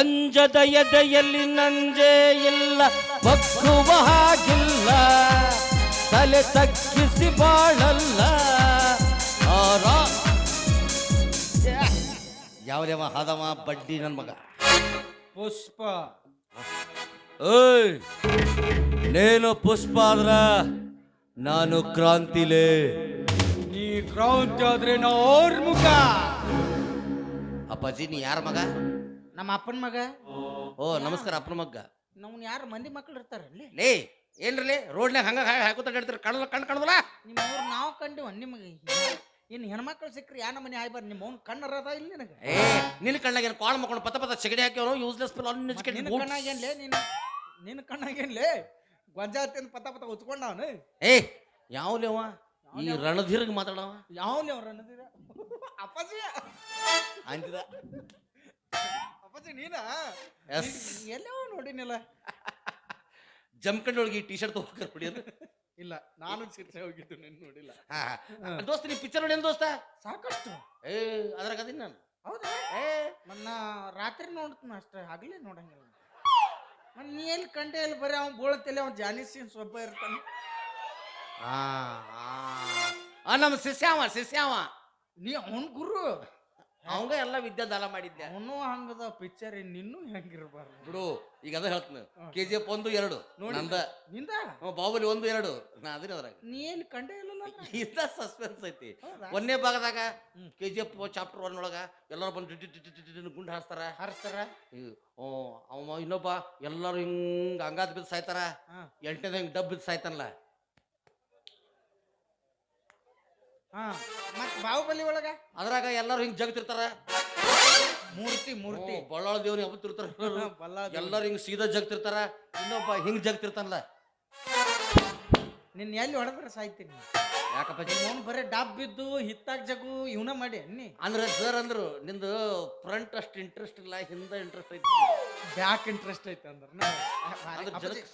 ಅಂಜದ ಎದೆಯಲ್ಲಿ ನಂಜೆ ಇಲ್ಲ ಬಗ್ಗುವ ಹಾಗಿಲ್ಲ ತಲೆ ತಗ್ಗಿಸಿ ಬಾಳಲ್ಲ. ಯಾವ್ದೇವ ಹದವ ಬಡ್ಡಿ ನನ್ನ ಮಗ. ಪುಷ್ಪ. ಏಯ್ ನೀನು ಪುಷ್ಪ ಆದ್ರ ನಾನು ಕ್ರಾಂತಿಲೇ. ನೀ ಕ್ರಾಂತಿ ಆದ್ರೆ ನಾ ಅವ್ರ ಮುಖ. ಅಪ್ಪಾಜಿ ನೀ ಯಾರ ಮಗ? ನಮ್ಮ ಅಪ್ಪನ ಮಗ? ಓ ನಮಸ್ಕಾರ ಅಪ್ಪನ ಮಗ ನಮ್ನ ಯಾರು ಮಂದಿ ಮಕ್ಳು ಇರ್ತಾರಲ್ಲಿ ಲೇ ಏನ್ರಲಿ? ರೋಡ್ನಾಗ ಹಂಗ ಹಾಕೋತ ಹೇಳ್ತೀರಿ ಕಣ್ಣು ಕಣ್ ಕಣದಲ್ಲ? ನಿಮ್ಮ ಅವ್ರು ನಾವು ಕಂಡಿವ ನಿಮಗೆ. ಇನ್ನು ಹೆಣ್ಮಕ್ಳು ಸಿಕ್ಕ್ರಿ ಯಾ ನಮ್ಮನೆ ಆಯ್ಬಾರ ನಿಮ್ಮ ಅವ್ನ ಕಣ್ಣರದ ಇಲ್ಲಿ ನಿನಗೆ? ಏ ನಿನ್ನ ಕಣ್ಣಾಗ ಏನು ಕಾಳು ಮಕ್ಕೊಂಡು ಪತ ಪತ ಸಗಡಿ ಹಾಕ್ಯವನು? ಯೂಸ್ಲೆಸ್ ಪಿಲ್ ಮತ್ತ್ ನಿನ್ನ ಕಣ್ಣಾಗೇನ್ಲೇ ನೀನು ನಿನ್ನ ಕಣ್ಣಾಗೇನ್ಲೇ ಗೊಂಜಾತಿಂದ ಪತ ಪತ ಉಚ್ಕೊಂಡವನು ಏ ಯಾವ್ಲೇವ ಈ ರಣಧೀರ್ಗ್ ಮಾತಾಡವ? ಯಾವ ಲೇವ ರಣಧೀರ? ಅಪ್ಪಾಜಿ? ಅಂತಿದ ಅಪ್ಪಾಜಿ ನೀನ? ಎಸ್ ಎಲ್ಲೋ ನೋಡಿನಿಲ್ಲ ಜಮ್ಕಂಡ್ ಒಳಗೆ ಈ ಟಿ ಶರ್ಟ್ ತಗೋಕರ್ ಹೊಡಿಯೋದು ಇಲ್ಲ ನಾನು ಶಿರ್ಸೆ ಹೋಗಿದ್ದು ನಿನ್ನ ನೋಡಿಲ್ಲ. ಹಾ ದೋಸ್ತ ನೀ ಪಿಕ್ಚರ್ ನೋಡಿ ದೋಸ್ತ? ಸಾಕಷ್ಟು. ಏ ಅದ್ರಾಗ ಅದೀನಿ ನಾನು. ಹೌದಾ? ಏ. ನನ್ನ ರಾತ್ರಿ ನೋಡ್ತೀನಿ ಅಷ್ಟೇ ಹಗಲೇ ನೋಡಂಗಿಲ್ಲ. ಮನ್ ನೀ ಎಲ್ಲಿ ಕಂಡೆ ಎಲ್ಲಿ ಬರೀ ಅವ್ನು ಬೋಳತ್ತಲ್ಲಿ ಅವ್ನು ಜಾನಿ ಸ್ವಲ್ಪ ಇರ್ತಾನೆ. ಆ ಆ. ಆ ನಮ್ಮ ಶಿಷ್ಯಾವ ಶಿಷ್ಯಾವ ನೀ ಅವನ್ ಗುರು. ಅವಂಗ ಎಲ್ಲ ವಿದ್ಯಾ ದಾನ ಮಾಡಿದ್ದೆ. ಅವನು ಹಂಗದ ಪಿಕ್ಚರ್ ನಿನ್ನೂ ಹೆಂಗಿರ್ಬಾರ್ದು. ಬಿಡು ಈಗ ಅದ ಹೇಳ್ತೀನಿ. ಕೆ ಜಿ ಎಫ್ ಒಂದು ಎರಡು. ನಂದ ನಿಂದ? ಹ್ಮ್, ಬಾಹುಬಲಿ ಒಂದು ಎರಡು. ನಾ ಅದ್ರ ಅದ್ರಾಗ. ನೀ ಎಲ್ಲಿ ಕಂಡೇ ಇಂಥ ಸಸ್ಪೆನ್ಸ್ ಐತಿ. ಒಂದನೇ ಭಾಗದಾಗ. K G F chapter one ಒಳಗ ಎಲ್ಲರೂ ಬಂದು ಟಿ ಟಿ ಟಿ ಟಿ ಟಿ ಗುಂಡು ಹಾರಿಸ್ತಾರ. ಅವ ಇನ್ನೊಬ್ಬ ಎಲ್ಲರೂ ಹಿಂಗ ಹಂಗಾದ್ ಬಿದ್ದು ಸಾಯ್ತಾರ. ಹಾ. ಎಂಟನೇದ ಹಿಂಗ್ ಡಬ್ ಬಿದ್ದು ಸಾಯ್ತಾನಲ್ಲ. ಹಾ. ಬಾಹುಬಲಿ ಒಳಗ? ಅದ್ರಾಗ ಎಲ್ಲರೂ ಹಿಂಗ್ ಜಗತಿರ್ತಾರ. ಮೂರ್ತಿ ಮೂರ್ತಿ. ಬಳ್ಳಾಳ ದೇವ್ರಿ ಹಬ್ಬತ್ತಿರ್ತಾರ ಬಲ್ಲ ಎಲ್ಲರೂ ಹಿಂಗ್ ಸೀದಾ ಜಗತಿರ್ತಾರ. ಇನ್ನೊಬ್ಬ ಹಿಂಗ್ ಜಗತಿರ್ತಾನಲ್ಲ. ನಿನ್ನ ಎಲ್ಲಿ ಹೊಡೆದ್ರೆ ಸಾಯ್ತೀನಿ ಯಾಕಪ್ಪ ಅವ್ನು ಬರೀ ಡಾಬ್ ಬಿದ್ದು ಹಿತ್ತಾಗ ಜಗು ಇವನ ಮಾಡಿ ಅನ್ನಿ? ಅಂದ್ರೆ ಸರ್ ಅಂದ್ರು ನಿಂದು ಫ್ರಂಟ್ ಅಷ್ಟು ಇಂಟ್ರೆಸ್ಟ್ ಇಲ್ಲ ಹಿಂದೆ ಇಂಟ್ರೆಸ್ಟ್ ಐತಿ. ಬ್ಯಾಕ್ ಇಂಟ್ರೆಸ್ಟ್ ಐತೆ ಅಂದ್ರೆ.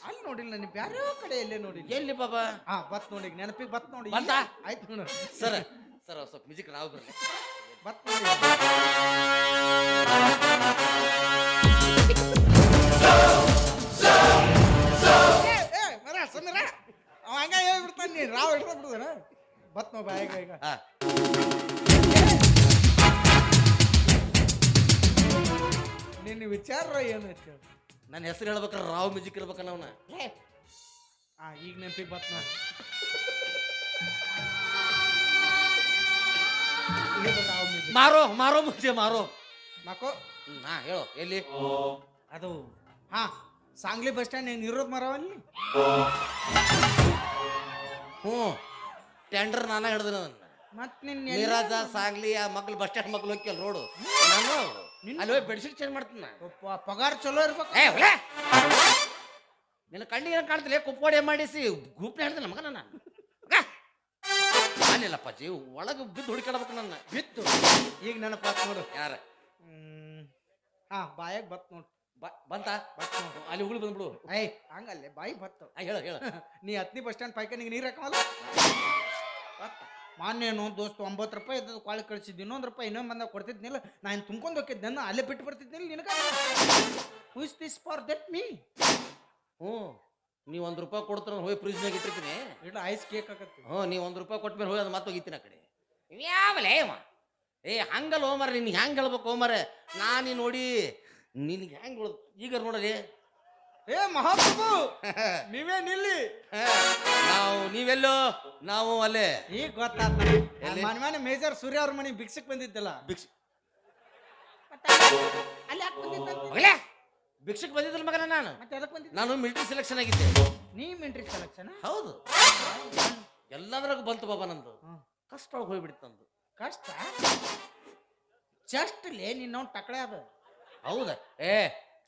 ಅಲ್ಲಿ ನೋಡಿಲ್ಲ ನೀ ಬ್ಯಾರೋ ಕಡೆ ಎಲ್ಲೇ ನೋಡಿಲ್ಲ. ಎಲ್ಲಿ ಬಾಬಾ ಹಾ ಬತ್ ನೋಡಿ ನೆನಪಿಗೆ ಬತ್ ನೋಡಿ? ಆಯ್ತು ನೋಡು. ಸರ್ ಸರ್ ಸ್ವಲ್ಪ ಮ್ಯೂಸಿಕ್ ನಾವು ಬರ್ಲಿ ಮರ, ಸಮೀರ, ಅವ ಹಂಗ ಹೇಳ್ಬಿಡ್ತಾನೆ ನೀನು ರಾವ್ ಹಿಡ್ದ ಬಿಡುದನ? ಬತ್ ನೋ ಬಾಯ್ ಈಗ ಹಾ. ನಿನ್ನ ವಿಚಾರ ಏನೈತಿ ಹೇಳು? ನನ್ನ ಹೆಸರು ಹೇಳ್ಬೇಕ ರಾವ್ ಮ್ಯೂಸಿಕ್ ಇರ್ಬೇಕನ್ನ ಅವನ. ಆ ಈಗ ನೆನಪಿಗೆ ಬತ್ ನೋಡಿ. ರಾವ್. ಮಾರೋ ಮಾರೋ ಮುಂಚೆ ಮಾರೋ. ಮಾಕೋ. ಹಾ ಹೇಳು ಎಲ್ಲಿ? ಅದು ಹಾ ಸಾಂಗ್ಲಿ ಬಸ್ ಸ್ಟ್ಯಾಂಡ್ ನೀನು ಇರೋದು ಮರವಲ್ಲಿ ಹ್ಞೂ ಟೆಂಡರ್ ನಾನೇ ಹಿಡ್ದ ನನ್ನ. ಮತ್ತೆ ನಿನ್ನ ನೀರಾಜ ಸಾಂಗ್ಲಿ ಆ ಮಕ್ಳು ಬಸ್ ಸ್ಟ್ಯಾಂಡ್ ಮಕ್ಳು ಹೋಗಿ ರೋಡು ನಾನು ನಿನ್ನ- ಅಲ್ಲಿ ಹೋಗಿ ಬೆಡ್ಶೀಟ್ ಚೇಂಜ್ ಮಾಡ್ತೀನಿ ಪಗಾರ ಚಲೋ ಇರ್ಬೇಕು. ಏ ಹೊಲೆ ನಿನ್ನ ಕಣ್ಣಿಗೆ ಏನು ಕಾಣ್ತಿಲ್ಲ? ಕುಪ್ಪೋಡೆ ಮಾಡಿಸಿ ಗುಪ್ನೆ ಹಿಡ್ದಿಲ್ಲ ಮಗ ನಾನು. ಅಲ್ಲಿಲ್ಲಪ್ಪಾಜಿ ಒಳಗೆ ಬಿದ್ದು ಹುಡುಕಾಡ್ಬೇಕು ನನ್ನ. ಬಿತ್ತು. ಈಗ ನೆನಪಾತ್ ನೋಡು. ಯಾರ. ಹಾ ಬಾಯಾಗ ಬತ್ ನೋಡು. ಬಂತ? ಬತ್ ನೋಡು. ಅಲ್ಲಿ ಹುಳು ಬಂದ್ಬಿಡು. ಐ ಹಂಗಲ್ಲೇ ಬಾಯಿ ಬತ್ತು. ಆ, ಹೇಳು ಹೇಳು. ನೀ ಹತ್ನಿ ಬಸ್ ಸ್ಟ್ಯಾಂಡ್ ಪೈಕನಿಗೆ ನೀರು ಹಾಕವಲ್ಲ? ಬತ್ತ ಮಾನ್ಯನು ದೋಸ್ತು ಒಂಬತ್ತು ರೂಪಾಯಿ ಇದ್ದದ್ದು ಕಾಳು ಕಳಿಸಿದ್ದು ಇನ್ನೊಂದು ರೂಪಾಯಿ ಇನ್ನೊಂದು ಬಂದಾಗ ಕೊಡ್ತಿದ್ನಿಲ್ಲ. ನಾನು ತುಂಬ್ಕೊಂಡು ಹೋಗಿದ್ದೆ ನಾನು ಅಲ್ಲೇ ಬಿಟ್ಟು ಬರ್ತಿದ್ನಿಲ್ಲ ನಿನಗ? Is this for that me ಹ್ಞೂ. ನೀವು ಒಂದು ರೂಪಾಯಿ ಕೊಡ್ತಾರ ಹೋಗಿ ಫ್ರಿಜ್ನಾಗ ಇಟ್ಟಿರ್ತೀನಿ. ಇಲ್ಲ ಐಸ್ ಕೇಕ್ ಆಗತ್ತೆ ಹ್ಞೂ ನೀವು ಒಂದು ರೂಪಾಯಿ ಕೊಟ್ಟ ಮೇಲೆ ಹೋಗಿ ಅದು ಮತ್ತೆ ಹೋಗಿತ್ತೀನಿ ಆ ಕಡೆ. ಯಾವಲೇ ಅವ ಏ ಹಂಗಲ್ಲ ಹೋಮರ ನಿನ್ಗೆ ಹೆಂಗೆ ಹೇಳ್ಬೇಕು ಹೋಮರ ನಾನು ನೋಡಿ ನಿನಗೆ ಹೆಂಗೆ ಈಗ ನೋಡ್ರಿ ಏ ಮಹಾಪ್ರಭು ನೀವೇ ನಿಲ್ಲಿ. ನಾವು ನೀವೆಲ್ಲೋ ನಾವು ಅಲ್ಲೇ. ಈಗ ಗೊತ್ತಾತ? ಮನೆ ಮನೆ ಮೇಜರ್ ಸೂರ್ಯ ಅವ್ರ ಮನೆ ಭಿಕ್ಷಕ್ ಬಂದಿದ್ದಲ್ಲ. ಭಿಕ್ಷ. ಅಲ್ಲಿ ಭಿಕ್ಷಕ್ಕೆ ಬಂದಿದ್ದಲ್ಲ ಮಗನ ನಾನು? ಮತ್ತೆ ಅದಕ್ಕೆ ಬಂದಿದ್ದ? ನಾನು ಮಿಲಿಟರಿ ಸೆಲೆಕ್ಷನ್ ಆಗಿದ್ದೆ. ನೀ ಮಿಂಟ್ರಿ ಸೆಲೆಕ್ಷನ್ ಹೌದು. ಎಲ್ಲದ್ರಾಗ ಬಂತು ಬಾಬಾ ನಂದು. ಕಷ್ಟ ಒಳಗೆ ಹೋಗ್ಬಿಡ್ತು ನಂದು. ಕಷ್ಟ? ಜಸ್ಟ್ ಲೇ ನಿನ್ನ ಟಕಳೆ ಅದು. ಹೌದಾ? ಏ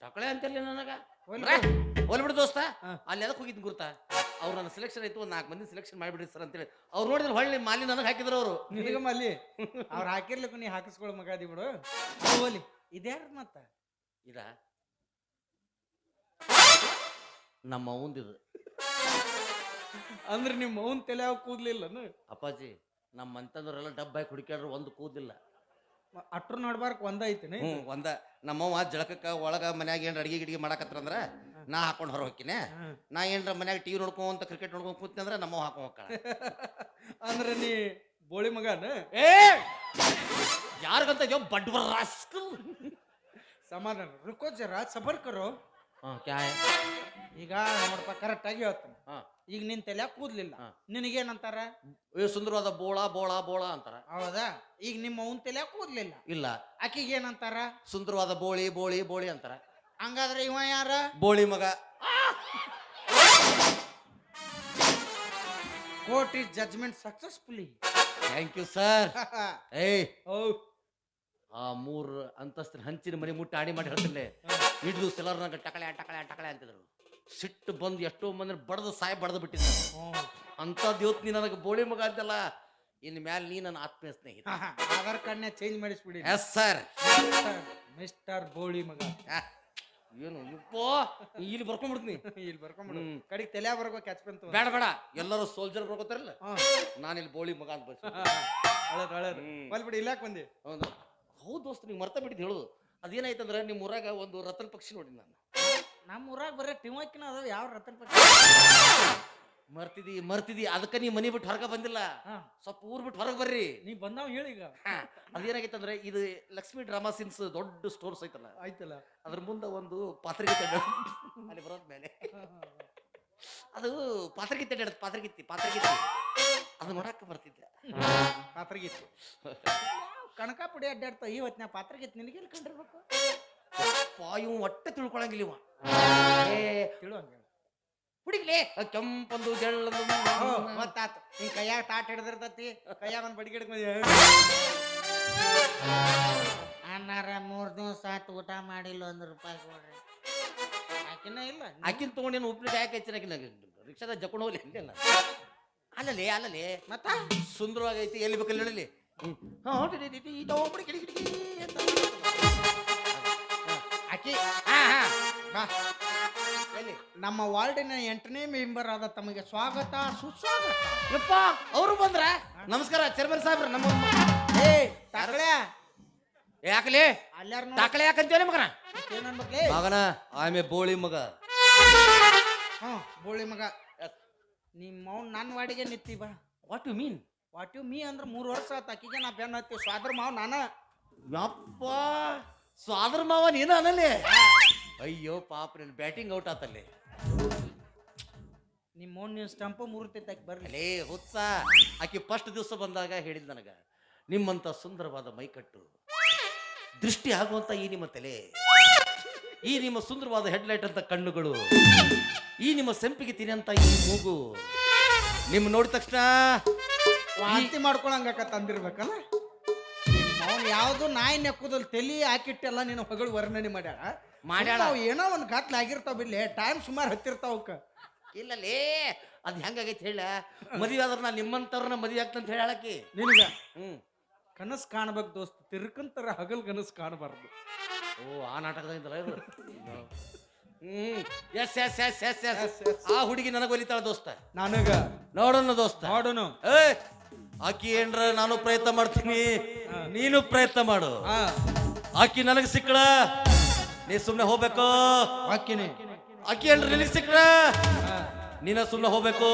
ತಕಳೆ ಅಂತಲ್ಲ ನನಗ. ಹೋಲ್ಬಿಡು ದೋಸ್ತ. ಅಲ್ಲಿ ಎದಕ್ಕೆ ಹೋಗಿದ್ದು ಗುರ್ತಾ? ಅವ್ರು ನನ್ನ ಸೆಲೆಕ್ಷನ್ ಆಯ್ತು ಒಂದು ನಾಲ್ಕು ಮಂದಿ ಸೆಲೆಕ್ಷನ್ ಮಾಡಿಬಿಡ್ರಿ ಸರ್ ಅಂತೇಳಿ. ಅವ್ರು ನೋಡಿದ್ರೆ ಹೊಳ್ಳಿ ಮಾಲಿ ನನಗೆ ಹಾಕಿದ್ರು ಅವರು. ನಿನಗೆ ಮಲ್ಲಿ ಅವ್ರು ಹಾಕಿರ್ಲಿಕ್ಕೂ ನೀ ಹಾಕಿಸ್ಕೊಳ್ಳಿ ಮಗಾದಿ ಬಿಡು. ಹೋಲಿ ಇದ್ಯಾರ ಮತ್ತ? ಇದ? ನಮ್ಮ ಅವಂದಿದು ಅಂದ್ರೆ ನಿಮ್ಮ ಅವನ್ ತಲೆ ಯಾವ ಕೂದ್ಲಿಲ್ಲನು ಅಪ್ಪಾಜಿ ನಮ್ಮ ಅಂತಂದ್ರೆಲ್ಲ ಡಬ್ಬ ಹಾಕಿ ಹುಡುಕ್ಯಾಡ್ರು ಒಂದು ಕೂದಿಲ್ಲ ಅಟ್ರು ನೋಡ್ಬಾರ್ಕ್ ಒಂದ ಐತಿನಿ ಹ್ಞೂ ಒಂದ. ನಮ್ಮವ್ವ ಜಳಕಕ್ಕ ಒಳಗ ಮನ್ಯಾಗ ಏನ್ರ ಅಡಿಗೆ ಗಿಡಿಗೆ ಮಾಡಕತ್ರ ಅಂದ್ರ ನಾ ಹಾಕೊಂಡು ಹೊರ ಹೋಕಿನೇ ನಾ ಏನ್ರ ಮನ್ಯಾಗ ಟಿವಿ ನೋಡ್ಕೊಂತ ಕ್ರಿಕೆಟ್ ನೋಡ್ಕೊಂಡ್ ಕೂತ್ನಿ ಅಂದ್ರೆ ನಮ್ಮವ್ ಹಾಕೊಂಡ್ ಹೋಗ್ತಾಳ. ಅಂದ್ರೆ ನೀ ಬೋಳಿ ಮಗನ? ಏ! ಯಾರಿಗಂತ ಬಡ್ವರ್ ಬಡ್ವರ ರಾಸ್ಕಲ್. ಸಮಾಧಾನ. ರುಕೋ ಜರ ಸಬರ್ ಕರೋ ಹಾ ಕ್ಯಾ ಹೈ? ಈಗ ನೋಡಪ್ಪ ಕರೆಕ್ಟ್ ಆಗಿ ಹಾಂ ಹಾ. ಈಗ ನಿನ್ ತಲೆ ಕೂದ್ಲಿಲ್ಲ. ಹಾ. ನಿನಗೇನಂತಾರ? ಏ ಸುಂದರವಾದ ಬೋಳ ಬೋಳ ಬೋಳ ಅಂತಾರ. ಹೌದಾ? ಈಗ ನಿಮ್ಮ ಅವನ್ ತಲೆ ಕೂದ್ಲಿಲ್ಲ. ಇಲ್ಲ. ಆಕಿಗೆ ಏನಂತಾರ? ಸುಂದರವಾದ ಬೋಳಿ ಬೋಳಿ ಬೋಳಿ ಅಂತಾರ. ಹಂಗಾದ್ರೆ ಇವ ಯಾರ? ಬೋಳಿ ಮಗ. Court is judgement successfully. Thank you sir. ಏಯ್. ಓ ಆ ಮೂರ್ ಅಂತಸ್ತಿನ ಹಂಚಿನ ಮನೆ ಮುಟ್ಟಿ ಆಡಿ ಮಾಡಿ ಹೇಳ್ತಿರ್ಲೆ ಹಿಡಿದು ಸೆಲರ್ ನಂಗೆ ಟಕಳೆ ಟಕಳೆ ಟಕಳೆ ಅಂತಿದ್ರು. ಸಿಟ್ಟು ಬಂದು ಎಷ್ಟೋ ಮಂದಿ ಬಡ್ದು ಸಾಯ್ ಬಡ್ದು ಬಿಟ್ಟಿದ್ದ ಅಂತ ದೇವತ್ ನೀ ನನಗೆ ಬೋಳಿ ಮಗ ಅಂತಲ್ಲ ಇನ್ ಮ್ಯಾಲ ನೀ ನನ್ನ ಆತ್ಮೀಯ ಸ್ನೇಹಿತ. ಆಧಾರ್ ಕಾರ್ಡ್ನ ಚೇಂಜ್ ಮಾಡಿಸ್ಬಿಡಿ. ಎಸ್ ಸರ್ ಮಿಸ್ಟರ್ ಬೋಳಿ ಮಗ. ಏನು ಇಪ್ಪೋ ಇಲ್ಲಿ ಬರ್ಕೊಂಡ್ಬಿಡ್ತೀನಿ ಇಲ್ಲಿ ಬರ್ಕೊಂಡ್ಬಿಡು. ಕಡೆಗೆ ತಲೆ ಬರ್ಬೇಕು ಕ್ಯಾಚ್ ಬಂತು ಬೇಡ ಬೇಡ. ಎಲ್ಲರೂ ಸೋಲ್ಜರ್ ಬರ್ಕೋತಾರಲ್ಲ. ನಾನು ಇಲ್ಲಿ ಬೋಳಿ ಮಗ ಅಂತ ಹಳದ್ ಹ್ಮ್. ಬಲ್ ಬಿಡಿ ಇಲ್ಲಾಕ್ ಬಂದಿ? ಹೌದು. ಹೌದು ದೋಸ್ತ ನೀವು ಮರ್ತ ಬಿಟ್ಟಿದ್ದು ಹೇಳುದು. ಅದೇನಾಯ್ತಂದ್ರೆ ನಿಮ್ಮ ಊರಾಗ ಒಂದು ರತನ್ ಪಕ್ಷಿ ನೋಡಿ ನಾನು. ನಮ್ಮ ಊರಾಗ ಬರೀ ಟಿಮಾಕಿನ ಅದಾವ ಯಾವ ರತನ್ ಪಕ್ಷಿ? ಮರ್ತಿದಿ ಮರ್ತಿದಿ ಅದಕ್ಕೆ ನೀ ಮನಿ ಬಿಟ್ಟು ಹೊರಗೆ ಬಂದಿಲ್ಲ. ಹಾ. ಸ್ವಲ್ಪ ಊರ್ ಬಿಟ್ಟು ಹೊರಗೆ ಬರ್ರಿ. ನೀ ಬಂದಾವ್ ಹೇಳಿ ಈಗ. ಹಾ, ಅದೇನಾಗೈತಂದ್ರೆ ಇದು ಲಕ್ಷ್ಮಿ ಡ್ರಾಮಾ ಸಿನ್ಸ್ ದೊಡ್ಡ ಸ್ಟೋರ್ಸ್ ಐತಲ್ಲ. ಆಯ್ತಲ್ಲ. ಅದ್ರ ಮುಂದೆ ಒಂದು ಪಾತ್ರಿಕೆ ತಡ್ಡ ಅಲ್ಲಿ ಬರೋದ್ ಮೇಲೆ. ಅದು ಪಾತ್ರಿಕೆ ಪಾತ್ರಗಿತ್ತಿ ಪಾತ್ರಗಿತ್ತಿ. ಪಾತ್ರಿಕಿತ್ತಿ ಅದು ನೋಡಕ್ಕೆ ಬರ್ತಿದ್ದೆ ಪಾತ್ರಗೀತ್ ಕನಕ ಪುಡಿ ಅಡ್ಡಾಡ್ತಾವ. ಈ ಹೊತ್ತಿನ ಪಾತ್ರಗೀತ್ ನಿನಗೆ ಇಲ್ಲಿ ಕಂಡಿರ್ಬೇಕು? ಪಾಯು ಒಟ್ಟೆ ತಿಳ್ಕೊಳಂಗಿಲ್ಲ ಇವ. ಏ ತಿಳುವಂಗ ಹುಡುಗ್ಲೇ ಕೆಂಪಂದು ಜಳ್ಳಂದು ಮತ್ತಾತು. ಹಿಂಗೆ ಕೈಯಾಗ ತಾಟ್ ಹಿಡ್ದಿರ್ತತಿ ಕೈಯಾಗ ಒಂದು ಬಡಿಗೆ ಹಿಡ್ಕೊಂಡ್ ಅನ್ನಾರ ಮೂರ್ ದಿವಸ ಆತು ಊಟ ಮಾಡಿಲ್ಲ ಒಂದು ರೂಪಾಯಿ ಕೊಡ್ರಿ. ಆಕಿನ ಇಲ್ಲ ಆಕಿನ ತಗೊಂಡೇನು ಉಪ್ಪಿನಕಾಯಿ ಯಾಕೆ ಹೆಚ್ಚಿನ ಆಕಿನ? ರಿಕ್ಷಾದ ಜಕೊಂಡು ಹೋಗ್ಲಿ ನಾನು ಅಲ್ಲಲೇ ಅಲ್ಲಲೇ ಮತ್ತ? ಸುಂದರವಾಗೈತಿ ಎಲ್ಲಿ ಬೇಕಲ್ಲಿ ಹೇಳಲಿ ಆಕಿ ಹಾ ಹಾ. ಬಾ. ಎಲ್ಲಿ? ನಮ್ಮ ವಾರ್ಡಿನ ಎಂಟನೇ ಮೆಂಬರ್ ಆದ ತಮಗೆ ಸ್ವಾಗತ ಸುಸ್ವಾಗತ. ಯಪ್ಪ ಅವರು ಬಂದ್ರ? ನಮಸ್ಕಾರ ಚೇರ್ಮನ್ ಸಾಹೇಬ್ರ ನಮ್ಮ ಏ ತಕಳೆ ಯಾಕಲಿ ಅಲ್ಲಾರ ತಾಕಳೆ ಯಾಕಂತೇಳಿ ಮಗನ ಏನನ್ಬೇಕ್ಲೇ ಮಗನ ಆಮೆ ಬೋಳಿ ಮಗ. ಹ್ಞೂ ಬೋಳಿ ಮಗ. ನಿಮ್ಮ ಅವ್ನು ನನ್ನ ವಾಡಿಗೆ ನಿತ್ತಿ ಬಾ. What you mean what you me ಅಂದ್ರೆ ಮೂರು ವರ್ಷ ಆತ ಆಕಿಗೆ ನಾ ಬೆನ್ನ ಹತ್ತಿ. ಸ್ವಾದ್ರ ಮಾವ ನಾನ. ಯಪ್ಪ ಸ್ವಾದ್ರ ಮಾವ ನೀನು ಅನಲ್ಲಿ ಅಯ್ಯೋ ಪಾಪ ನಿನ್ ಬ್ಯಾಟಿಂಗ್ ಔಟ್ ಆತಲ್ಲಿ. ನಿಮ್ಮ ಅವ್ನು ನೀನು ಸ್ಟಂಪು ಮೂರ್ತಿ ತಕ್ಕ ಬರ್ಲಿ. ಲೇ ಹುತ್ಸ ಆಕಿ ಫಸ್ಟ್ ದಿವಸ ಬಂದಾಗ ಹೇಳಿದ್ ನನಗೆ ನಿಮ್ಮಂತ ಸುಂದರವಾದ ಮೈಕಟ್ಟು ದೃಷ್ಟಿ ಆಗುವಂಥ ಈ ನಿಮ್ಮ ತಲೆ ಈ ನಿಮ್ಮ ಸುಂದರವಾದ ಹೆಡ್ಲೈಟ್ ಅಂತ ಕಣ್ಣುಗಳು ಈ ನಿಮ್ಮ ಸೆಂಪಿಗೆ ತಿನ್ನಂತ ಈ ಮೂಗು ನಿಮ್ಮ ನೋಡಿದ ತಕ್ಷಣ ವಾಂತಿ ಮಾಡ್ಕೊಳಂಗಕ್ಕ ತಂದಿರ್ಬೇಕಲ್ಲ? ಅವ್ನು ಯಾವುದು ನಾಯಿ ನೆಕ್ಕುದಲ್ಲಿ ತಲಿ ಹಾಕಿಟ್ಟೆಲ್ಲ ನೀನು ಹೊಗಳು ವರ್ಣನೆ ಮಾಡ್ಯಾಳ. ಮಾಡ್ಯಾಳ. ಅವು ಏನೋ ಒಂದು ಗಾತ್ಲ ಆಗಿರ್ತಾವ ಬಿಡ್ಲಿ ಟೈಮ್ ಸುಮಾರು ಹತ್ತಿರ್ತಾವ ಅವಕ್ಕ ಇಲ್ಲಲೇ ಅದು ಹೆಂಗಾಗೈತೆ ಹೇಳ? ಮದುವೆ ಆದ್ರೆ ನಾ ನಿಮ್ಮಂತವ್ರನ್ನ ಮದುವೆ ಆಗ್ತಂತ ಹೇಳಾಕಿ ನಿನಗ? ಹ್ಞೂ ಕನಸು ಕಾಣ್ಬೇಕು ದೋಸ್ತ ತಿರ್ಕಂತರ ಹಗಲ್ ಕನಸು ಕಾಣಬಾರ್ದು. ಓ ಆ ನಾಟಕದಾಗಿಂದಲ್ಲ ಇದು? ಹ್ಮ್. Yes yes yes yes yes ಆ ಹುಡುಗಿ ನನಗೆ ಒಲಿತಾಳ ದೋಸ್ತ. ನನಗ? ನೋಡೋಣ ದೋಸ್ತ. ನೋಡೋಣ ಏ ಆಕಿ ಏನ್ರ ನಾನು ಪ್ರಯತ್ನ ಮಾಡ್ತೀನಿ ನೀನು ಪ್ರಯತ್ನ ಮಾಡು. ಆಕಿ ನನಗೆ ಸಿಕ್ಕಳ? ನೀ ಸುಮ್ನೆ ಹೋಗ್ಬೇಕು. ಆಕಿನಿ. ಆಕಿ ಏನ್ರ ನಿನಗೆ ಸಿಕ್ಕಳ? ನೀನ ಸುಮ್ನೆ ಹೋಗ್ಬೇಕು.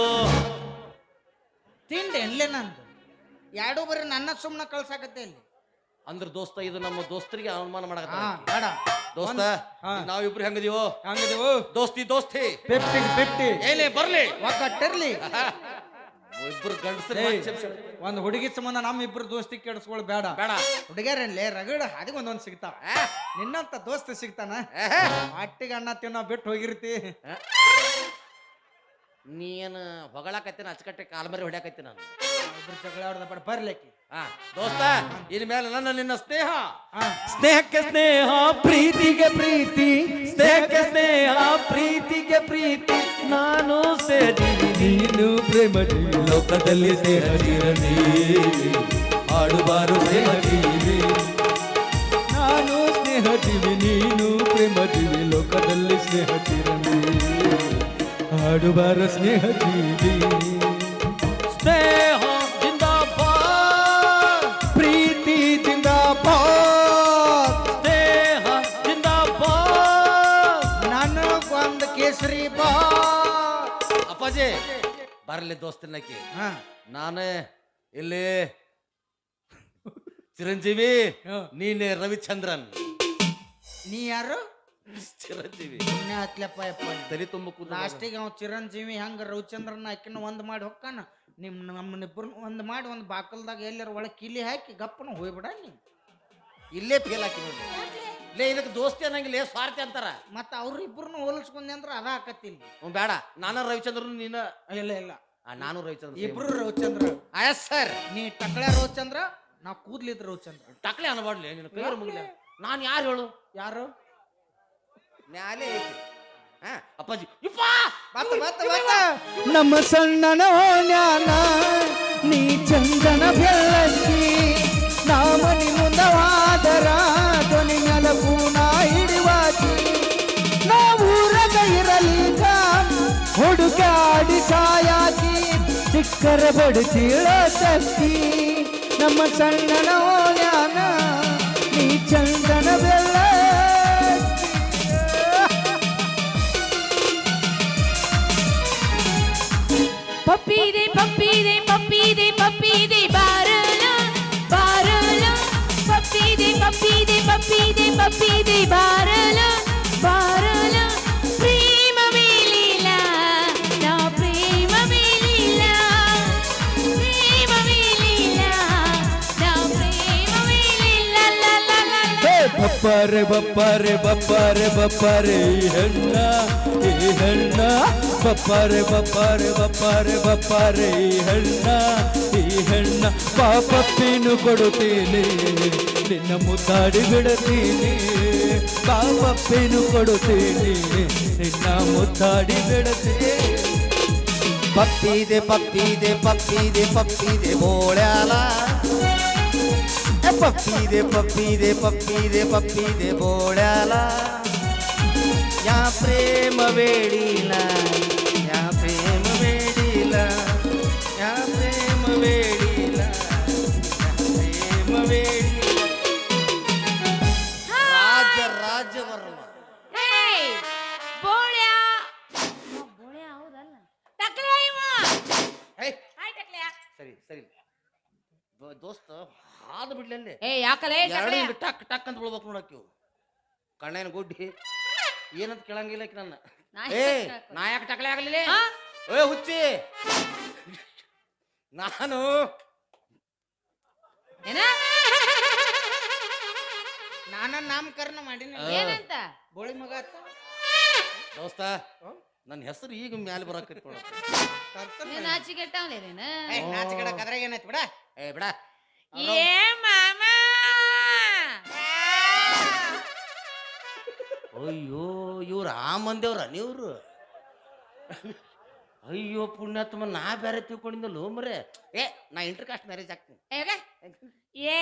ತಿಂಡಿ ಎಲ್ಲೇ ನಾನು ಎರಡು ಬರೀ ನನ್ನ ಸುಮ್ಮನೆ ಕಳ್ಸಾಕತ್ತೆ ಇಲ್ಲಿ. ಅಂದ್ರ ದೋಸ್ತ ಇದು ನಮ್ಮ ದೋಸ್ತರಿಗೆ ಅವಮಾನ ಮಾಡಕ ಮಾಡಕತ್ತ ಬೇಡ. ದೋಸ್ತ. ನಾವಿಬ್ರು ಹೆಂಗದೀವೋ? ಹಂಗದೀವು? ದೋಸ್ತಿ ದೋಸ್ತಿ. Fifty fifty. ಏನೇ ಬರ್ಲಿ. ಒಕ್ಕಟ್ಟಿರ್ಲಿ ಇಬ್ರು ಗಂಡಸರು ಒಂದ್ ಹುಡುಗಿ ಸಂಬಂಧ ನಮ್ಮ ಇಬ್ರು ದೋಸ್ತಿ ಕೆಡಿಸ್ಕೊಳ್ ಬೇಡ. ಬೇಡ. ಹುಡುಗಿಯರಲ್ಲೇ ರಗಡ ಅದಕ್ಕೆ ಒಂದೊಂದ್ ಸಿಗ್ತಾವ? ನಿನ್ನಂತ ದೋಸ್ತ ಸಿಗ್ತಾನ. ಅಟ್ಟಿಗೆ ಅಣ್ಣ ತಿನ್ನೋ ಬಿಟ್ಟು ಹೋಗಿರ್ತಿ. ನೀನು ಹೊಗಳಾಕತ್ತೀನಿ? ಅಚ್ಚಕಟ್ಟೆ ಕಾಲ್ಮರಿ ಹೊಡ್ಯಾಕತ್ತೀನಿ ನಾನು? ಇಬ್ರು ಜಗಳ ಬಡ ಬೇಡ ಬರ್ಲಿಕ್ಕೆ ಆ, ದೋಸ್ತ ಇನ್ ಮೇಲೆ ನನ್ನ ನಿನ್ನ ಸ್ನೇಹ. ಸ್ನೇಹಕ್ಕೆ ಸ್ನೇಹ ಪ್ರೀತಿಗೆ ಪ್ರೀತಿ. ಸ್ನೇಹಕ್ಕೆ ಸ್ನೇಹ ಪ್ರೀತಿಗೆ ಪ್ರೀತಿ. ನಾನು ಸೇರಿನಿ ನೀನು ಪ್ರೇಮದಿ ಲೋಕದಲ್ಲಿ ಸೇರದಿರಲಿ. ಆಡುಬಾರು ಜೀವಿ ನಾನು ಸ್ನೇಹ ಜೀವಿ ನೀನು ಪ್ರೇಮದಿವಿ ಲೋಕದಲ್ಲಿ ಸ್ನೇಹ ಆಡುಬಾರ ಆಡುಬಾರು ಸ್ನೇಹ ಭುವನೇಶ್ವರಿ ಬಾ. ಅಪ್ಪಾಜಿ ಬರಲಿ ದೋಸ್ತನಕ್ಕೆ ಹಾ. ನಾನೇ ಇಲ್ಲಿ ಚಿರಂಜೀವಿ ನೀನೆ ರವಿಚಂದ್ರನ್. ನೀ ಯಾರು? ಚಿರಂಜೀವಿ. ಪುಣ್ಯ ಹತ್ಲಪ್ಪ ಯಪ್ಪ. ತಲೆ ತುಂಬ ಲಾಸ್ಟಿಗೆ ಅವ್ ಚಿರಂಜೀವಿ ಹಂಗ ರವಿಚಂದ್ರನ್ ಅಕ್ಕಿನ ಒಂದ್ ಮಾಡಿ ಹೊಕ್ಕಾನ? ನಿಮ್ ನಮ್ಮನ್ನಿಬ್ಬರು ಒಂದ್ ಮಾಡಿ ಒಂದ್ ಬಾಕಲ್ದಾಗ ಎಲ್ಲರ ಒಳಗೆ ಕಿಲಿ ಹಾಕಿ ಗಪ್ಪನ ಹೋಗ್ಬಿಡ ನೀ. ಇಲ್ಲೇ ಫೇಲ್ ಹಾಕಿ ನೋಡಿ. ಲೇ ಇದಕ್ಕೆ ದೋಸ್ತಿ ಅನ್ನಂಗಿಲ್ಲ ಏ ಸ್ವಾರ್ಥಿ ಅಂತಾರ. ಮತ್ತ ಅವ್ರ ಇಬ್ಬರನ್ನ ಹೋಲಿಸ್ಕೊಂಡೆ ಅಂದ್ರ ಅದ ಹಾಕತ್ತೀನಿ ಹ್ಞೂ ಬೇಡ. ನಾನು ರವಿಚಂದ್ರನು ನೀನು? ಇಲ್ಲ ಇಲ್ಲ. ಆ, ನಾನು ರವಿಚಂದ್ರ ಇಬ್ರು ರವಿಚಂದ್ರ. ಆಯ್ ಸರ್. ನೀ ಟಕಳೆ ರವಿಚಂದ್ರ ನಾ ಕೂದ್ಲಿದ್ ರವಿಚಂದ್ರ. ಟಕ್ಲೆ ಅನ್ಬಾಡ್ಲಿ ನಿನ್ನ ಕೈಯರು ಮುಗಿಲ. ನಾನು ಯಾರು ಹೇಳು? ಯಾರು? ಮ್ಯಾಲೆ ಐತಿ. ಹಾ ಅಪ್ಪಾಜಿ. ಇಪ್ಪ ಬತ್ತ ನಮ್ಮ ಸಣ್ಣನ ಜ್ಞಾನ ನೀ ಚಂದನ ಬೆಳ್ಳಕ್ಕಿ ನಾಮನಿ ಮುಂದವಾದರ ಹುಡುಕಾಡಿ ಸಾಯಾಕಿ ಸಿಕ್ಕರ ಬಡಿತೀಳ ಶಕ್ತಿ ನಮ್ಮ ಸಣ್ಣನ ಜ್ಞಾನ ನೀ ಚಂದನ ಬೆಲ್ಲ. ಪಪ್ಪಿ ಇದೆ ಪಪ್ಪಿ ಇದೆ ಪಪ್ಪಿ ಇದೆ ಪಪ್ಪಿ ಇದೆ ಬಾರಲ ಬಾರಲ ಪಪ್ಪಿ ಇದೆ ಪಪ್ಪಿ ಇದೆ ಪಪ್ಪಿ ಇದೆ ಪಪ್ಪಿ ಇದೆ ಬಾರಲ ಬಾರಲ ಬಪ್ಪರೆ ಬಪ್ಪರೆ ಬಪ್ಪರೆ ಬಪ್ಪರೆ, ಈ ಹೆಣ್ಣ ಈ ಹೆಣ್ಣ. ಬಪ್ಪರೆ ಬಪ್ಪರೆ ಬಪ್ಪರೆ ಬಪ್ಪರೆ, ಈ ಹೆಣ್ಣ ಈ ಹೆಣ್ಣ. ಪಾಪಪ್ಪಿನು ಕೊಡುತ್ತೀನಿ, ನಿನ್ನ ಮುದ್ದಾಡಿ ಬಿಡುತ್ತೀನಿ. ಪಾಪಪ್ಪಿನು ಕೊಡುತ್ತೀನಿ, ನಿನ್ನ ಮುದ್ದಾಡಿ ಬಿಡುತ್ತೀನಿ. ಪಪ್ಪಿದೆ ಪಪ್ಪಿದೆ ಪಪ್ಪಿದೆ ಪಪ್ಪಿದೆ ಬೋಳ್ಯಾಲ ಪಪ್ಪಿದೆ ಪಪ್ಪಿದೆ ಪಪ್ಪಿದೆ ಪಪ್ಪಿದೆ ಬೋಳ್ಯಾಲ ಯಾ ಪ್ರೇಮ ಬೇಡಿಲ್ಲ ಯಾ ಪ್ರೇಮ ಬೇಡಿಲ್ಲ ಯಾ ಪ್ರೇಮ ಬೇಡಿಲ್ಲ ಯಾ ಪ್ರೇಮ ಬೇಡಿಲ್ಲ ರಾಜ ರಾಜವರ್ಮ ಏಯ್ ಬೋಳ್ಯ ಅಮ್ಮ, ಬೋಳ್ಯ ಹೌದಲ್ಲ ಟಕ್ಲೆ ಇವ ಹೇ ಹಾಯ್ ಟಕ್ಲೆಯ ಸರಿ ಸರಿ ದೋ- ದೋಸ್ತ ಹಾದು ಬಿಡ್ಲಲ್ಲಿ ಏ ಯಾಕಲೆ ಎರಡು ಹಿಂಗ್ ಟಕ್ ಟಕ್ ಅಂತ ಬಿಡ್ಬೇಕು ನೋಡಕ್ಕೆ ಇವು ಕಣ್ಣೇನು ಗುಡ್ಡಿ. ಏನಂತ ಕೇಳಂಗಿಲ್ಲ ಆಕಿ ನನ್ನ. ನಾ ಏ ನಾ ಯಾಕೆ ಟಕ್ಲೆ ಆಗಲಿಲ್ಲ? ಏ ಹುಚ್ಚಿ. ನಾನು. ಏನ? ನಾನ ನಾಮಕರಣ ಮಾಡಿನ. ಗೋಳಿ ಏನಂತ? ಬೋಳಿ ಮಗ ದೋಸ್ತ ನನ್ನ ಹೆಸರು ಈಗ ಮ್ಯಾಲೆ ಬರಕ್ಕೆ ತರ್ತಾನ. ನೀನ್ ಆಚಿಗೆಟ್ಟವ್ಲೆ ನೀನು? ಏ, ನಾಚಿಕೆಡ ಕದ್ರಾಗ ಏನಾಯ್ತು ಬಿಡ. ಏ ಬಿಡ. ಏ ಮಾಮ. ಅಯ್ಯೋ ಇವ್ರ ಆ ಮಂದಿವ್ರ ನೀವ್ರು ಅಯ್ಯೋ ಪುಣ್ಯಾತ್ಮ ನಾ ಬೇರೆ ತಿಳ್ಕೊಂಡಿದ್ದಲ್ಲ ಮರೆ ಏ ನಾ ಇಂಟರ್ ಕಾಸ್ಟ್ ಮ್ಯಾರೇಜ್ ಆಗ್ತೀನಿ ಏಗ? ಏ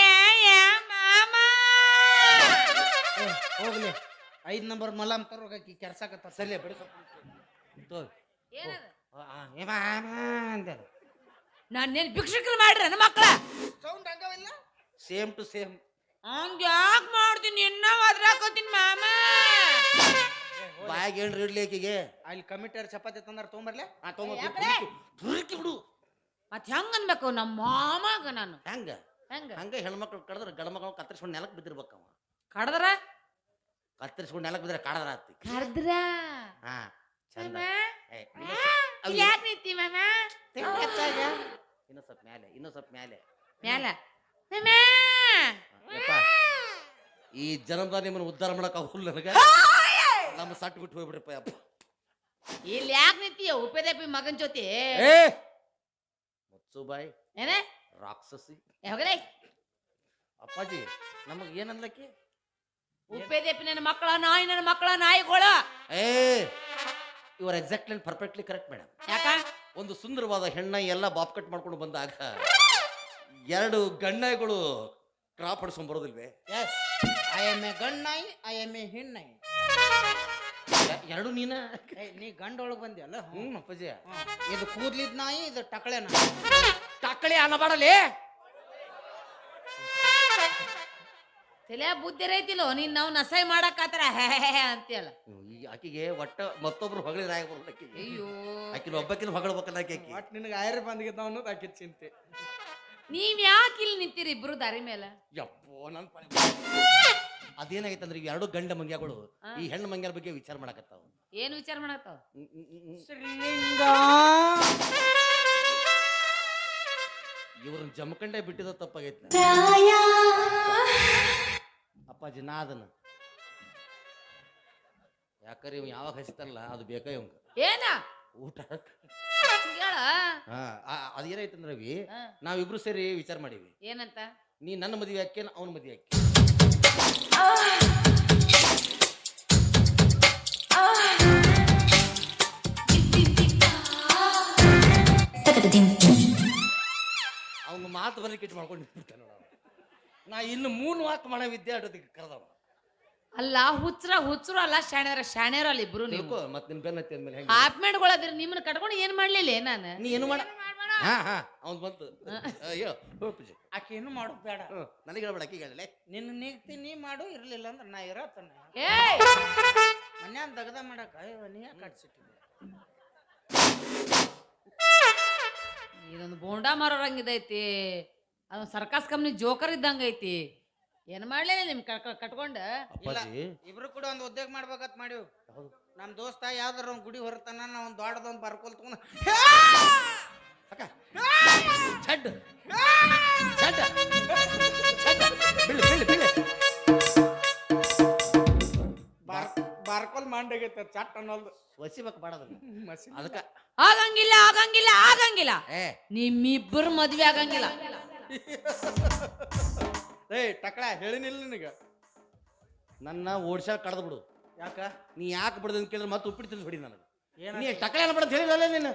ಏ ಏ ಮಾಮ. ಏ, ಹೋಗ್ಲಿ. ಐದ್ ನಂಬರ್ ಮಲಾಮ್ ತರೋಗಿ ಕೆರ್ಸಾಕತ್ತ ಏನದು? ಆ, ಏ ಮಾಮ ಅಂದ್ಯಾನ. ನಾನೇನ್ ಭಿಕ್ಷುಕರು ಮಾಡ್ರಿ ನನ್ನ ಮಕ್ಕಳ ಸೌಂಡ್ ಹಂಗವಿಲ್ಲ? ಸೇಮ್ ಟು ಸೇಮ್ ಹಂಗ ಯಾಕೆ ಮಾಡ್ತೀನಿ? ಇನ್ನ ಒದ್ರಾಕೋತೀನಿ ಮಾಮ. ಬಾಯಾಗ ಏನ್ರಿ ಇಡ್ಲಿ ಆಕಿಗೆ ಅಲ್ಲಿ ಕಮಿಟರ್ ಚಪಾತಿ ತಂದ್ರೆ ತೊಗೊಂಬರ್ಲೆ? ಆ ಯಾಕ್ರೆ? ತುರುಕಿ ಬಿಡು. ಮತ್ತೆ ಹೆಂಗ್ ಅನ್ಬೇಕು? ನಮ್ಮ ಮಾಮಾಗ ನಾನು. ಹೆಂಗ? ಹೆಂಗ? ಹಂಗ ಹೆಣ್ಮಕ್ಳು ಕಡದ್ರ ಗಂಡ ಮಕ್ಳು ಕತ್ತರಿಸ್ಕೊಂಡು ನೆಲಕ್ಕೆ ಅವ. ಕಡದ್ರ? ಕತ್ತರಿಸ್ಕೊಂಡು ನೆಲಕ್ಕೆ ಬಿದ್ರೆ ಕಡದ್ರ ಆತಿ ಕಡದ್ರ? ಹಾ ಚಂದ. ಏ, ಇನ್ನೂ ಸ್ವಲ್ಪ- ಅವ್ ಯಾಕೆ ನಿಂತಿ ಮಾಮ? ಇನ್ನೂ ಸ್ವಲ್ಪ ಮ್ಯಾಲೆ ಇನ್ನೂ ಸ್ವಲ್ಪ ಮ್ಯಾಲೆ. ಮ್ಯಾಲ. ಯಪ್ಪ. ಈ ಜನ್ಮದ ನಿಮ್ಮನ್ನ ಉದ್ಧಾರ ಮಾಡಕ್ ಆಗುಲ್ಲ ನನಗ. ನಮ್ಮ ಸಟ್ ಬಿಟ್ಟು ಹೋಗ್ಬಿಡ್ರಪ್ಪ ಯಪ್ಪ. ಇಲ್ಲಿ ಯಾಕೆ ನಿಂತೀಯ ಉಪ್ಪೇದೇಪಿ ಮಗನ್ ಜೊತೆ ಏ! ಮುಚ್ಚು ಬಾಯ್ ಏನೇ? ರಾಕ್ಷಸಿ. ಹೋಗಲೇ. ಅಪ್ಪಾಜಿ ನಮಗ್ ಏನಂದ್ಲಕ್ಕಿ ಉಪ್ಪೇದೇಪಿ ನನ್ನ ಮಕ್ಕಳ ನಾಯಿ ನನ್ನ ಮಕ್ಕಳ ನಾಯಿಗಳ. ಏ! ಇವರು ಎಕ್ಸಾಕ್ಟ್ಲಿ ಪರ್ಫೆಕ್ಟ್ಲಿ ಕರೆಕ್ಟ್ ಮೇಡಮ್ ಯಾಕ? ಒಂದು ಸುಂದರವಾದ ಹೆಣ್ಣ ಎಲ್ಲ ಬಾಪ್ ಕಟ್ ಮಾಡ್ಕೊಂಡು ಬಂದಾಗ ಎರಡು ಗಣ್ಣಗಳು ಕ್ರಾಪ್ ಹೊಡ್ಸ್ಕೊಂಡ್ ಬರೋದಿಲ್ವೇ? ಎಸ್ ಐ ಎಂ ಎ ನಾಯಿ ಐ ಎಂ ಎ ಹೆಣ್ಣೈ. ಎ- ಎರಡು ನೀನ? ಏ, ನೀ ಗಂಡ ಒಳಗ್ ಬಂದಿಯಲ್ಲ? ಹ್ಞೂ. ಹ್ಮ್ ಅಪ್ಪಾಜಿ. ಇದು ಕೂದ್ಲಿದ್ ನಾಯಿ ಇದು ಟಕಳೆ ನಾಯಿ. ಟಕ್ಕಳಿ ಅನ್ನಬಾಡಲಿ ತಲೆ ಬುದ್ಧಿ ರೈತಿಲ್ಲೋ ನೀನ್ ನಾವು ನಸೈ ಮಾಡಕ್ಕಾತರ? ಹೇ ಅಂತೇಳ ಈ ಆಕಿಗೆ ಒಟ್ಟ ಮತ್ತೊಬ್ರು ಹೊಗಳಿ ಆಗ್ಬಾರ್ದು ಆಕಿಗೆ. ಅಯ್ಯೋ. ಆಕಿನ ಒಬ್ಬಕಿನ ಹೊಗಳಬೇಕಲ್ಲ ಆಕೆ ಆಕಿ ಒಟ್ ನಿನಗೆ ಆಯ್ರ ಬಂದಿಗೆ ಅನ್ನೋದು ಆಕೆ ಚಿಂತೆ. ನೀವ್ ಯಾಕೆ ಇಲ್ಲಿ ನಿಂತೀರಿ ಇಬ್ರು ದಾರಿ ಮೇಲೆ? ಯಪ್ಪೋ ನನ್ ಪರಿ ಅದೇನಾಗೈತೆ ಅಂದ್ರೆ ಎರಡು ಗಂಡ ಮಂಗ್ಯಗಳು ಈ ಹೆಣ್ಣು ಮಂಗ್ಯರ ಬಗ್ಗೆ ವಿಚಾರ ಮಾಡಕತ್ತಾವ. ಏನ್ ವಿಚಾರ ಮಾಡಕತ್ತಾವ. ಶ್ರೀಲಿಂಗ ಇವ್ರನ್ನ ಜಮಖಂಡೆ ಬಿಟ್ಟಿದ ತಪ್ಪಾಗೈತೆ ಅಪ್ಪಾಜಿ ನಾ ಅದನ್ನ ಯಾಕಂದ್ರೆ ಇವ್ ಯಾವಾಗ ಹಸಿತಾನಲ್ಲ ಅದು ಬೇಕಾ ಇವಂಗ ಏನ? ಊಟ. ಹೇಳ ಹಾ ಆ- ಅದೇನಾಯ್ತು ಅಂದ್ರೆ ರವಿ ನಾವಿಬ್ರು ಸೇರಿ ವಿಚಾರ ಮಾಡೀವಿ ಏನಂತ? ನೀ ನನ್ನ ಮದುವೆ ಹಾಕಿ ಅವನ ಮದುವೆ ಹಾಕಿ ಅವ್ನ ಮಾತು ಬರಲಿಕ್ಕೆ ಇಟ್ಟು ಮಾಡ್ಕೊಂಡು. ನಾ ಇನ್ನು ಮೂರು ವಾಕ್ ಮಾಡೋ ವಿದ್ಯೆ ಆಡೋದಕ್ಕೆ ಕರೆದವ. ಅಲ್ಲ ಹುಚ್ರ ಹುಚ್ಚರು ಅಲ್ಲ ಶಾಣ್ಯರ ಶಾಣ್ಯರ ಅಲ್ಲಿ ಇಬ್ರು ನೀವು. ಮತ್ತೆ ನಿನ್ ಬೆನ್ನ ಹತ್ತಿ ಮೇಲೆ ಹೆಂಗೆ? ಹಾಪ್ಮೆಂಟ್ಗಳದ್ರಿ ನಿಮ್ಮನ್ನ ಕಟ್ಕೊಂಡು ಏನ್ ಮಾಡ್ಲಿಲ್ಲ ನಾನು? ನೀ ಏನು ಮಾಡ ಹಾ ಹಾ ಅವನು ಬಂತು. ಅಯ್ಯೋ ಹೋಗ್ ಪೂಜೆ. ಆಕೆ ಏನು ಮಾಡೋದು ಬೇಡ. ನನಗೆ ಹೇಳ್ಬೇಡ ಆಕೆ ಹೇಳಲೇ. ನಿನ್ನ ನೀಗ್ತಿ ನೀ ಮಾಡು ಇರಲಿಲ್ಲ ಅಂದ್ರೆ ನಾ ಇರತ್ತನ ಏ ಮನ್ಯಾನ ದಗದ ಮಾಡಕ ಅಯ್ಯೋ ನೀ ಯಾಕೆ ಕಟ್ಸಿಟ್ಟಿದ್ದೆ ಇದೊಂದು ಬೋಂಡಾ ಮಾರೋರಂಗಿದೈತಿ. ಅದೊಂದು ಸರ್ಕಸ್ ಕಂಪ್ನಿ ಜೋಕರ್ ಇದ್ದಂಗ ಐತಿ. ಏನ್ ಮಾಡ್ಲಿಲ್ಲ ನಿಮ್ ಕಟ್ಕೊಂಡು? ಅಪ್ಪಾಜಿ. ಇಬ್ರು ಕೂಡ ಒಂದು ಉದ್ಯೋಗ ಮಾಡ್ಬೇಕಂತ ಮಾಡಿವ್. ನಮ್ ದೋಸ್ತ ಯಾವ್ದಾರ ಒಂದ್ ಗುಡಿ ಹೊರತನ ನಾವ್ ಒಂದ್ ದೊಡ್ಡದೊಂದ್ ಬರ್ಕೊಲ್ ತಗೊಂಡ್ ಅಕ್ಕ ಛಡ್. ಛಡ್. ಛಡ್ ಬೀಳು ಬೀಳು ಬೀಳು ಬಾರ್ ಬಾರ್ಕೊಲ್ ಮಾಡಾಗೈತೆ ಚಟ್ ಅನ್ನೋದು. ಒಸಿಬೇಕು ಮಸಿ ಅದಕ್ಕ ಆಗಂಗಿಲ್ಲ ಆಗಂಗಿಲ್ಲ ಆಗಂಗಿಲ್ಲ. ಏ. ನಿಮ್ಮಿಬ್ಬರು ಮದ್ವೆ ಆಗಂಗಿಲ್ಲ. ಏಯ್ ಟಕಳ ಹೇಳಿನಿಲ್ಲ ನಿನಗೆ. ನನ್ನ ಓಡ್ಸಾ ಕಡ್ದು ಬಿಡು. ಯಾಕ? ನೀ ಯಾಕೆ ಬಿಡದ ಅಂತ ಕೇಳಿದ್ರೆ ಮತ್ತೆ ಉಪ್ಪಿಟ್ಟು ತಿಳಿಸ್ಬಿಡಿ ಹೊಡಿ ನನಗೆ. ನೀ ಟಕಳ ಏನ ಬಿಡಂತ ಹೇಳಿಲ್ಲ ನೀನು?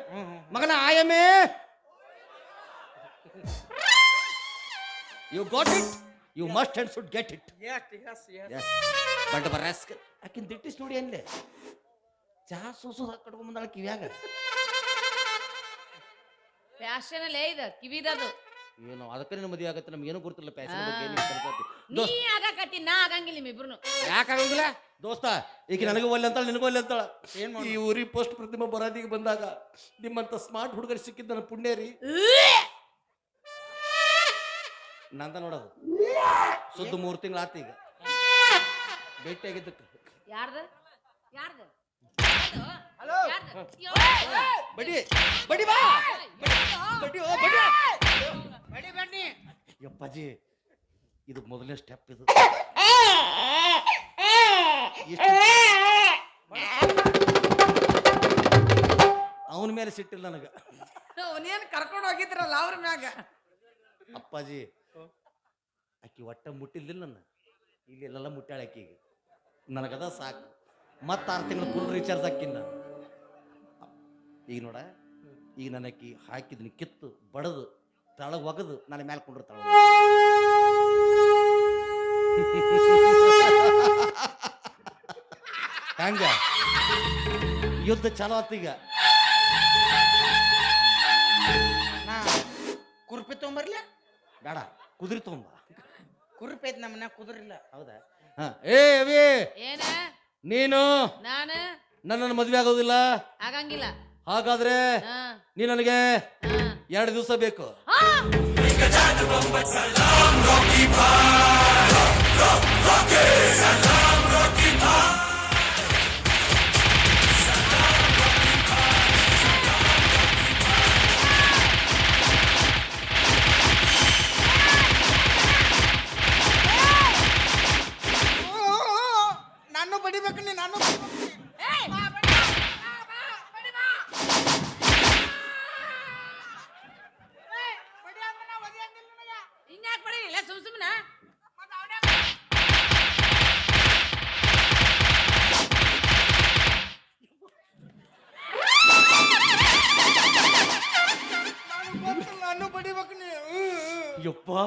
ಮಗನ ಆಯಮೇ you got it you must and should get it but ಬರಸ್ಕ್ ಆಕಿನ ದಿಟ್ಟಿಸ್ ನೋಡಿ ಅಲ್ಲೇ ಚಹಾ ಸೂಸು ಕಟ್ಕೊಂಡ್ ಬಂದಾಳ ಕಿವ್ಯಾಗ. ಫ್ಯಾಷನ್ ಅಲ್ಲೇ ಇದು ಕಿವಿದದು. ಏನು ಅದಕ್ಕೆ ನಿನ್ನ ಮದುವೆ ಆಗತ್ತೆ ನಮ್ಗೆ ಏನೂ ಗೊತ್ತಿಲ್ಲ ಪ್ಯಾಶನ್ ಬಗ್ಗೆ. ನೀನ್ ತಿಳ್ಕೊತಿ. ನೀ ದೋಸ್ತ. ಆಗಕತ್ತಿ ನಾ ಆಗಂಗಿಲ್ಲ ನಿಮ್ಮಿಬ್ರು ಯಾಕಾಗಂಗಿಲ್ಲ ದೋಸ್ತ ಈಗ ನನಗೆ ಒಲ್ಲೆ ಅಂತಾಳ ನಿನಗೂ ಒಲ್ಲೆ ಅಂತಾಳ. ಏನ್ ಈ ಊರಿ ಪೋಸ್ಟ್ ಪ್ರತಿಮಾ ಬರಾದಿಗೆ ಬಂದಾಗ ನಿಮ್ಮಂತ ಸ್ಮಾರ್ಟ್ ಹುಡುಗರು ಸಿಕ್ಕಿದ್ದ ನನ್ನ ಪುಣ್ಯ ರೀ. ನಂದ ನೋಡೋದು ಸುದ್ದ ಮೂರು ತಿಂಗಳು ಆತ ಈಗ. ಭೇಟಿಯಾಗಿದ್ದಕ್ಕೆ. ಯಾರ್ದ? ಯಾರ್ದು? ಹಲೋ ಬಡಿ ಬಡಿ ಬಾ. ಬಡಿ ಓ ಬಡಿ ಬಡಿ ಬನ್ನಿ. ಯಪ್ಪಾಜಿ ಇದು ಮೊದಲನೇ ಸ್ಟೆಪ್ ಇದು. ಅವನ ಮೇಲೆ ಸಿಟ್ಟಿಲ್ಲ ನನಗೆ. ಅವನೇನು ಕರ್ಕೊಂಡು ಹೋಗಿದ್ರಲ್ಲ ಅವ್ರ ಮ್ಯಾಗ? ಅಪ್ಪಾಜಿ ಆಕಿ ಒಟ್ಟ ಮುಟ್ಟಿಲ್ಲ ನನ್ನ. ಇಲ್ಲಿ ಎಲ್ಲೆಲ್ಲ ಮುಟ್ಟಾಳೆ ಆಕಿಗೆ ನನಗದ ಸಾಕು. ಮತ್ತೆ ಆರು ತಿಂಗಳು ಫುಲ್ ರೀಚಾರ್ಜ್ ಹಾಕಿನ ನಾನು. ಈಗ ನೋಡ ಈಗ ನನ್ನ ಅಕ್ಕಿ ಹಾಕಿದ್ನಿ ಕಿತ್ತು ಬಡದು ತಳ ಒಗದು ನನ್ನ ಮೇಲೆ ಕೊಂಡಿರ್ತಾಳ ಹಂಗ? ಯುದ್ಧ ಚಲೋ ಆತೀಗ ನಾ ಕುರ್ಪಿ ತೊಗೊಂಬರ್ಲ ಬೇಡ ಕುದುರೆ ತೊಗೊಂಬ ಕುರ್ಪಿ ಐತಿ ನಮ್ಮನ್ನ ಕುದುರಿಲ್ಲ. ಹೌದಾ? ಹಾ. ಏ ಅವಿ! ಏನ? ನೀನು? ನಾನು? ನನ್ನನ್ನು ಮದುವೆ ಆಗೋದಿಲ್ಲ? ಆಗಂಗಿಲ್ಲ. ಹಾಗಾದ್ರೆ ನೀ ನನಗೆ ಎರಡು ದಿವಸ ಬೇಕು. ಯಪ್ಪ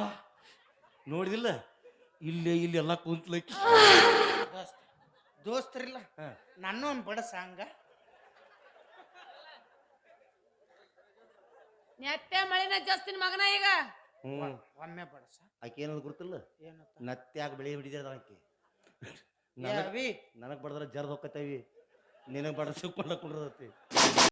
ನೋಡಿದಿಲ್ಲ? ಇಲ್ಲೇ ಇಲ್ಲಿ ಎಲ್ಲ ಕೂತ್ಲಕ್ಕಿ. ದೋಸ್ತ ದೋಸ್ತರಿಲ್ಲ ನಾನು ಒಂದು ಬಡ ಸಾಂಗ. ನೆತ್ತೆ ಮಳಿನ ಜಾಸ್ತಿನ ಮಗನ ಈಗ. ಹ್ಞೂ ಒಮ್ಮೆ ಬಡಸ ಆಕೆ ಏನದು ಗೊತ್ತಿಲ್ಲ? ಏನತ್ತ ನತ್ಯಾಗ ಬೆಳೆ ಹಿಡಿದಿರ ಆಕೆ. ಅವಿ ನನಗೆ ಬಡದ್ರ ಜರ್ದ ಹೋಗತ್ತೀವಿ ನಿನಗೆ ಬಡ ಸಿಕ್ಕೊಂಡ